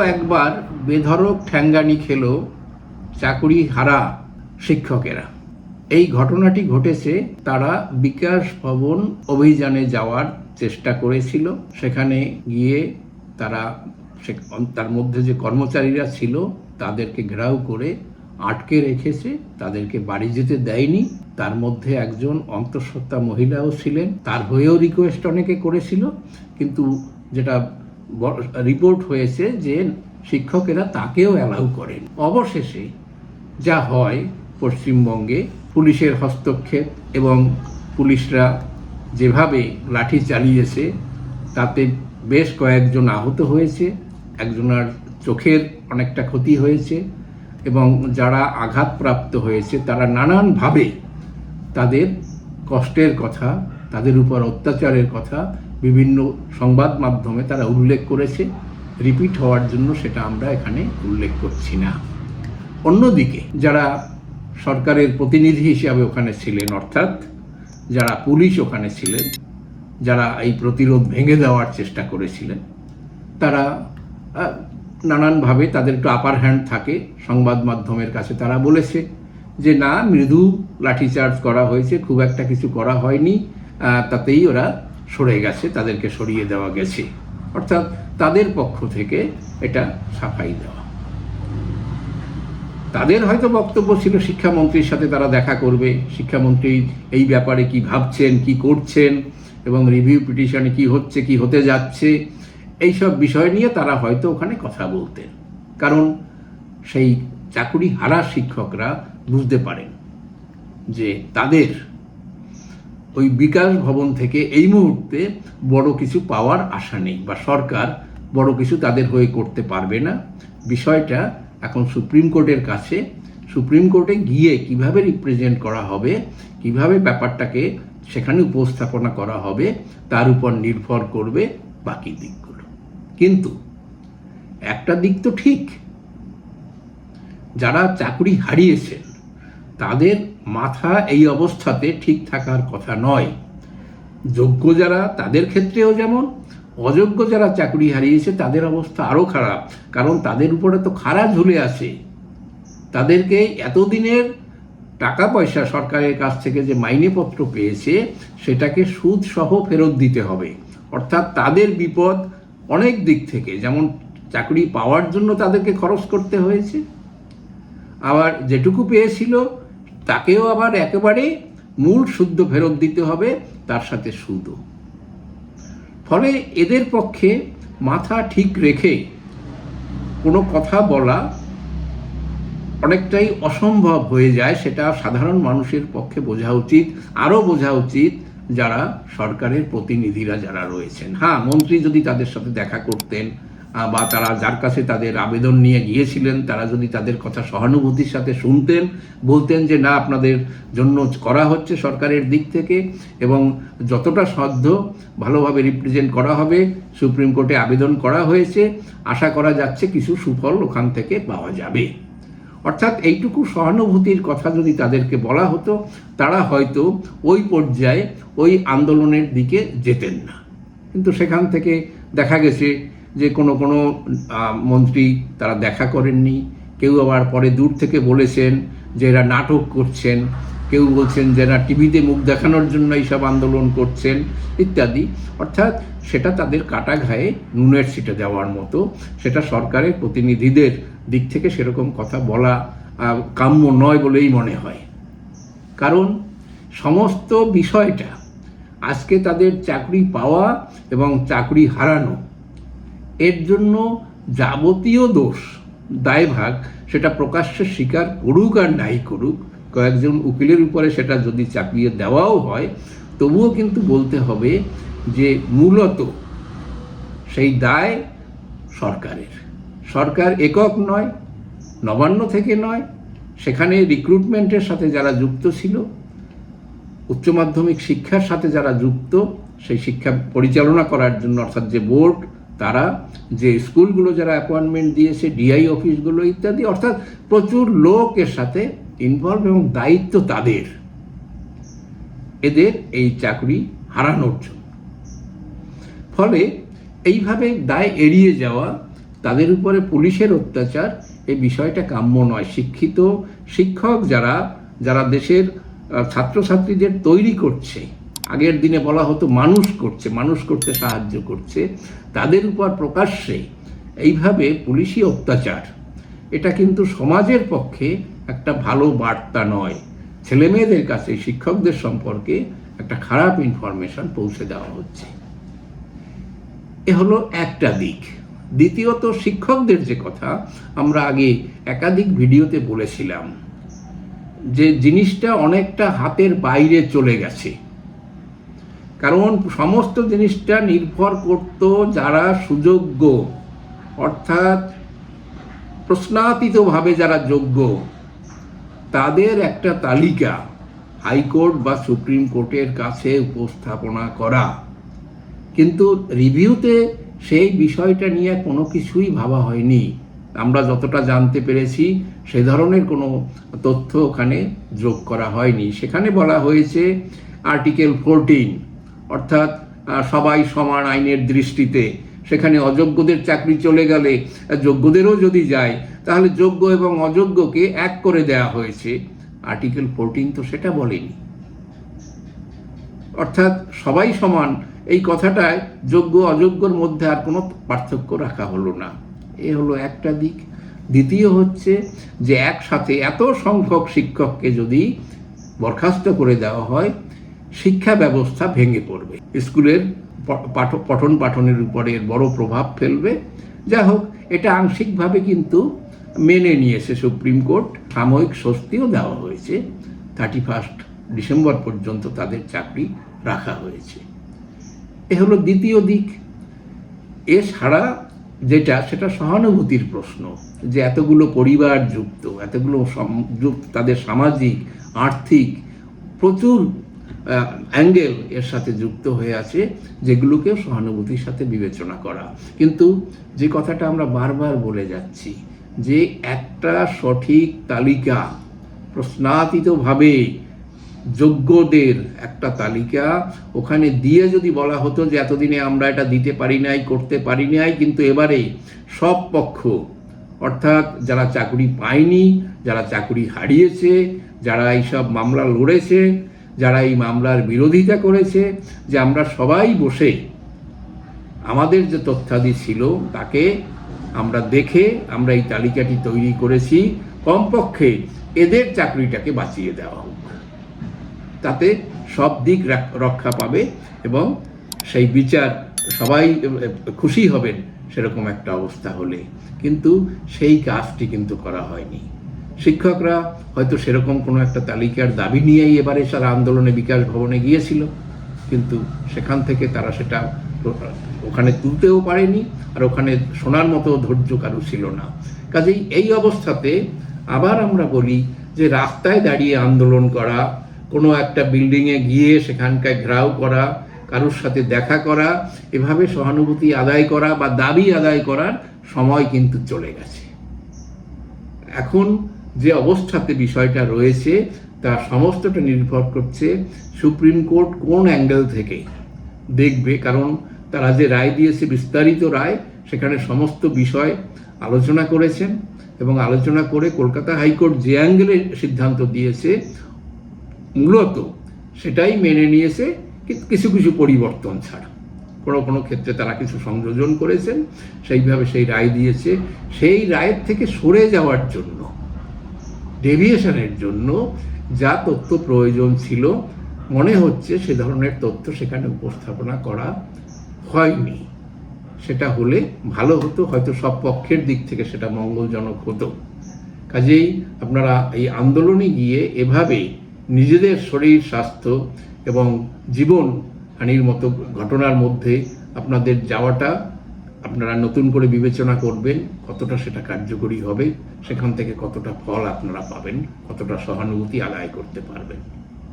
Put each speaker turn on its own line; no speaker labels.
একবার বেধরক ঠ্যাঙ্গানি খেলো চাকুরি হারা শিক্ষকেরা। এই ঘটনাটি ঘটেছে তারা বিকাশ ভবন অভিযানে যাওয়ার চেষ্টা করেছিল। সেখানে গিয়ে তারা তার মধ্যে যে কর্মচারীরা ছিল তাদেরকে ঘেরাও করে আটকে রেখেছে। তাদেরকে বাড়ি যেতে দেয়নি। তার মধ্যে একজন অন্তঃসত্ত্বা মহিলাও ছিলেন। তার হয়েও রিকোয়েস্ট অনেকে করেছিল। কিন্তু যেটা রিপোর্ট হয়েছে যে শিক্ষকেরা তাকেও অ্যালাউ করেন। অবশেষে যা হয় পশ্চিমবঙ্গে, পুলিশের হস্তক্ষেপ এবং পুলিশরা যেভাবে লাঠি চালিয়েছে, তাতে বেশ কয়েকজন আহত হয়েছে, একজনের চোখের অনেকটা ক্ষতি হয়েছে এবং যারা আঘাতপ্রাপ্ত হয়েছে, তারা নানানভাবে তাদের কষ্টের কথা, তাদের উপর অত্যাচারের কথা বিভিন্ন সংবাদ মাধ্যমে তারা উল্লেখ করেছে। রিপিট হওয়ার জন্য সেটা আমরা এখানে উল্লেখ করছি না। অন্যদিকে যারা সরকারের প্রতিনিধি হিসাবে ওখানে ছিলেন, অর্থাৎ যারা পুলিশ ওখানে ছিলেন, যারা এই প্রতিরোধ ভেঙে দেওয়ার চেষ্টা করেছিলেন, তারা নানানভাবে তাদের একটু আপার হ্যান্ড থাকে। সংবাদ মাধ্যমের কাছে তারা বলেছে যে, না, মৃদু লাঠিচার্জ করা হয়েছে, খুব একটা কিছু করা হয়নি। তাতেই ওরা সরে গেছে, তাদেরকে সরিয়ে দেওয়া গেছে। অর্থাৎ তাদের পক্ষ থেকে এটা সাফাই দেওয়া। তাদের হয়তো বক্তব্য ছিল, শিক্ষামন্ত্রীর সাথে তারা দেখা করবে। শিক্ষামন্ত্রী এই ব্যাপারে কি ভাবছেন, কি করছেন, এবং রিভিউ পিটিশনে কি হচ্ছে, কি হতে যাচ্ছে, এইসব বিষয় নিয়ে তারা হয়তো ওখানে কথা বলতেন। কারণ সেই চাকুরি হারা শিক্ষকরা বুঝতে পারেন যে তাদের ওই বিকাশ ভবন থেকে এই মুহূর্তে বড় কিছু পাওয়ার আশা নেই বা সরকার বড় কিছু তাদের হয়ে করতে পারবে না। বিষয়টা এখন সুপ্রিম কোর্টের কাছে। সুপ্রিম কোর্টে গিয়ে কীভাবে রিপ্রেজেন্ট করা হবে, কীভাবে ব্যাপারটাকে সেখানে উপস্থাপনা করা হবে, তার উপর নির্ভর করবে বাকি দিকগুলো। কিন্তু একটা দিক তো ঠিক। যারা চাকরি হারিয়েছেন তাদের মাথা এই অবস্থাতে ঠিক থাকার কথা নয়। যোগ্য যারা, তাদের ক্ষেত্রেও যেমন, অযোগ্য যারা চাকরি হারিয়েছে, তাদের অবস্থা আরও খারাপ। কারণ তাদের উপরে তো খাড়া ঝুলে আছে। তাদেরকে এতদিনের টাকা পয়সা সরকারের কাছ থেকে যে মাইনেপত্র পেয়েছে, সেটাকে সুদ সহ ফেরত দিতে হবে। অর্থাৎ তাদের বিপদ অনেক দিক থেকে, যেমন চাকরি পাওয়ার জন্য তাদেরকে খরচ করতে হয়েছে। আবার যেটুকু পেয়েছিল তাকেও আবার একেবারে মূল শুদ্ধ ফেরত দিতে হবে, তার সাথে সুদও। ফলে এদের পক্ষে মাথা ঠিক রেখে কোনো কথা বলা অনেকটাই অসম্ভব হয়ে যায়, সেটা সাধারণ মানুষের পক্ষে বোঝা উচিত। আরও বোঝা উচিত যারা সরকারের প্রতিনিধিরা যারা রয়েছেন। হ্যাঁ মন্ত্রী যদি তাদের সাথে দেখা করতেন বা তারা যার কাছে তাদের আবেদন নিয়ে গিয়েছিলেন, তারা যদি তাদের কথা সহানুভূতির সাথে শুনতেন, বলতেন যে, না, আপনাদের জন্য করা হচ্ছে সরকারের দিক থেকে এবং যতটা সাধ্য ভালোভাবে রিপ্রেজেন্ট করা হবে, সুপ্রিম কোর্টে আবেদন করা হয়েছে, আশা করা যাচ্ছে কিছু সুফল ওখান থেকে পাওয়া যাবে। অর্থাৎ এইটুকু সহানুভূতির কথা যদি তাদেরকে বলা হতো, তারা হয়তো ওই পর্যায়ে ওই আন্দোলনের দিকে যেতেন না। কিন্তু সেখান থেকে দেখা গেছে যে কোনো কোনো মন্ত্রী তারা দেখা করেননি। কেউ আবার পরে দূর থেকে বলেছেন যে এরা নাটক করছেন। কেউ বলছেন যে এরা টিভিতে মুখ দেখানোর জন্য এইসব আন্দোলন করছেন, ইত্যাদি। অর্থাৎ সেটা তাদের কাটা ঘায়ে নুনের ছিটে দেওয়ার মতো। সেটা সরকারের প্রতিনিধিদের দিক থেকে সেরকম কথা বলা কাম্য নয় বলেই মনে হয়। কারণ সমস্ত বিষয়টা আজকে তাদের চাকরি পাওয়া এবং চাকরি হারানো এর জন্য যাবতীয় দোষ দায়ভাগ সেটা প্রকাশ্যে স্বীকার করুক আর নাই করুক, কয়েকজন উকিলের উপরে সেটা যদি চাপিয়ে দেওয়াও হয়, তবুও কিন্তু বলতে হবে যে মূলত সেই দায় সরকারের। সরকার একক নয়, নবান্ন থেকে নয়, সেখানে রিক্রুটমেন্টের সাথে যারা যুক্ত ছিল, উচ্চ মাধ্যমিক শিক্ষার সাথে যারা যুক্ত, সেই শিক্ষা পরিচালনা করার জন্য অর্থাৎ যে বোর্ড তারা যে স্কুলগুলো যারা অ্যাপয়েন্টমেন্ট দিয়েছে ডিআই অফিসগুলো ইত্যাদি, অর্থাৎ প্রচুর লোক এর সাথে ইনভলভ এবং দায়িত্ব তাদের। এদের এই চাকরি হারানোর জন্য। ফলে এইভাবে দায় এড়িয়ে যাওয়া, তাদের উপরে পুলিশের অত্যাচার এই বিষয়টা কাম্য নয়। শিক্ষিত শিক্ষক যারা যারা দেশের ছাত্রছাত্রীদের তৈরি করছে আগের দিনে বলা হতো মানুষ করছে, মানুষ করতে সাহায্য করছে। তাদের উপর প্রকাশ্যে এইভাবে পুলিশি অত্যাচার। এটা কিন্তু সমাজের পক্ষে একটা ভালো বার্তা নয়। ছেলে মেয়েদের কাছে, শিক্ষকদের সম্পর্কে একটা খারাপ ইনফরমেশন পৌঁছে দেওয়া হচ্ছে। এ হলো একটা দিক। দ্বিতীয়ত, শিক্ষকদের যে কথা আমরা আগে একাধিক ভিডিওতে বলেছিলাম, যে জিনিসটা অনেকটা হাতের বাইরে চলে গেছে। কারণ সমস্ত জিনিসটা নির্ভর করত যারা সুযোগ্য, অর্থাৎ প্রশ্নাতীতভাবে যারা যোগ্য, তাদের একটা তালিকা হাইকোর্ট বা সুপ্রিম কোর্টের কাছে উপস্থাপনা করা। কিন্তু রিভিউতে সেই বিষয়টা নিয়ে কোনো কিছুই ভাবা হয়নি। আমরা যতটা জানতে পেরেছি, সে ধরনের কোনো তথ্য ওখানে যোগ করা হয়নি। সেখানে বলা হয়েছে আর্টিকেল ফোরটিন অর্থাৎ সবাই সমান আইনের দৃষ্টিতে। সেখানে অযোগ্যদের চাকরি চলে গেলে, যোগ্যদেরও যদি যায়, তাহলে যোগ্য এবং অযোগ্যকে এক করে দেয়া হয়েছে। আর্টিকেল ফোরটিন তো সেটা বলেনি। অর্থাৎ, সবাই সমান। এই কথাটায় যোগ্য, অযোগ্যর মধ্যে আর কোনো পার্থক্য রাখা হলো না। এ হলো একটা দিক। দ্বিতীয় হচ্ছে যে, একসাথে এত সংখ্যক শিক্ষককে যদি বরখাস্ত করে দেওয়া হয় শিক্ষা ব্যবস্থা ভেঙে পড়বে। স্কুলের পঠন পাঠনের উপরে এর বড় প্রভাব ফেলবে। যা হোক, এটা আংশিকভাবে কিন্তু মেনে নিয়েছে সুপ্রিম কোর্ট। সাময়িক স্বস্তিও দেওয়া হয়েছে। থার্টি ফার্স্ট ডিসেম্বর পর্যন্ত তাদের চাকরি রাখা হয়েছে। এ হলো দ্বিতীয় দিক। এছাড়া যেটা, সেটা সহানুভূতির প্রশ্ন যে এতগুলো পরিবার যুক্ত, এতগুলো যুক্ত, তাদের সামাজিক, আর্থিক প্রচুর অ্যাঙ্গেল এর সাথে যুক্ত হয়ে আছে যেগুলোকে সহানুভূতির সাথে বিবেচনা করা। কিন্তু যে কথাটা আমরা বারবার বলে যাচ্ছি যে একটা সঠিক তালিকা প্রশ্নাতীতভাবে যোগ্যদের একটা তালিকা ওখানে দিয়ে যদি বলা হতো যে এতদিনে আমরা এটা দিতে পারি নাই, করতে পারি নাই, কিন্তু এবারে সব পক্ষ, অর্থাৎ যারা চাকরি পায়নি, যারা চাকরি হারিয়েছে, যারা এইসব মামলা লড়েছে যারা এই মামলার বিরোধিতা করেছে, যে আমরা সবাই বসে আমাদের যে তথ্যাদি ছিল, তাকে আমরা দেখে আমরা এই তালিকাটি তৈরি করেছি। কমপক্ষে এদের চাকরিটাকে বাঁচিয়ে দেওয়া হোক। তাতে সব দিক রক্ষা পাবে এবং সেই বিচার সবাই খুশি হবেন, সেরকম একটা অবস্থা হলে। কিন্তু সেই কাজটি কিন্তু করা হয়নি। শিক্ষকরা হয়তো সেরকম কোনো একটা তালিকার দাবি নিয়েই এবারে সারা আন্দোলনে বিকাশ ভবনে গিয়েছিল, কিন্তু সেখান থেকে তারা সেটা ওখানে তুলতেও পারেনি আর ওখানে শোনার মতো ধৈর্য কারও ছিল না। কাজেই এই অবস্থাতে আবার আমরা বলি যে রাস্তায় দাঁড়িয়ে আন্দোলন করা, কোনো একটা বিল্ডিংয়ে গিয়ে সেখানকার ঘেরাও করা, কারোর সাথে দেখা করা, এভাবে সহানুভূতি আদায় করা বা দাবি আদায় করার সময় কিন্তু চলে গেছে। এখন যে অবস্থাতে বিষয়টা রয়েছে, তা সমস্তটা নির্ভর করছে সুপ্রিম কোর্ট কোন অ্যাঙ্গেল থেকে দেখবে। কারণ তারা যে রায় দিয়েছে, বিস্তারিত রায়, সেখানে সমস্ত বিষয় আলোচনা করেছেন এবং আলোচনা করে কলকাতা হাইকোর্ট যে অ্যাঙ্গেলে সিদ্ধান্ত দিয়েছে, মূলত সেটাই মেনে নিয়েছে কিছু কিছু পরিবর্তন ছাড়া। কোনো কোনো ক্ষেত্রে তারা কিছু সংযোজন করেছেন, সেইভাবে সেই রায় দিয়েছে। সেই রায়ের থেকে সরে যাওয়ার জন্য ডেভিয়েশনের জন্য যা তথ্য প্রয়োজন ছিল, মনে হচ্ছে সে ধরনের তথ্য সেখানে উপস্থাপনা করা হয়নি। সেটা হলে ভালো হতো, হয়তো সব পক্ষের দিক থেকে সেটা মঙ্গলজনক হতো। কাজেই আপনারা এই আন্দোলনে গিয়ে এভাবে নিজেদের শরীর, স্বাস্থ্য এবং জীবন হানির মতো ঘটনার মধ্যে আপনাদের যাওয়াটা আপনারা নতুন করে বিবেচনা করবেন কতটা সেটা কার্যকরী হবে, সেখান থেকে কতটা ফল আপনারা পাবেন, কতটা সহানুভূতি আদায় করতে পারবেন।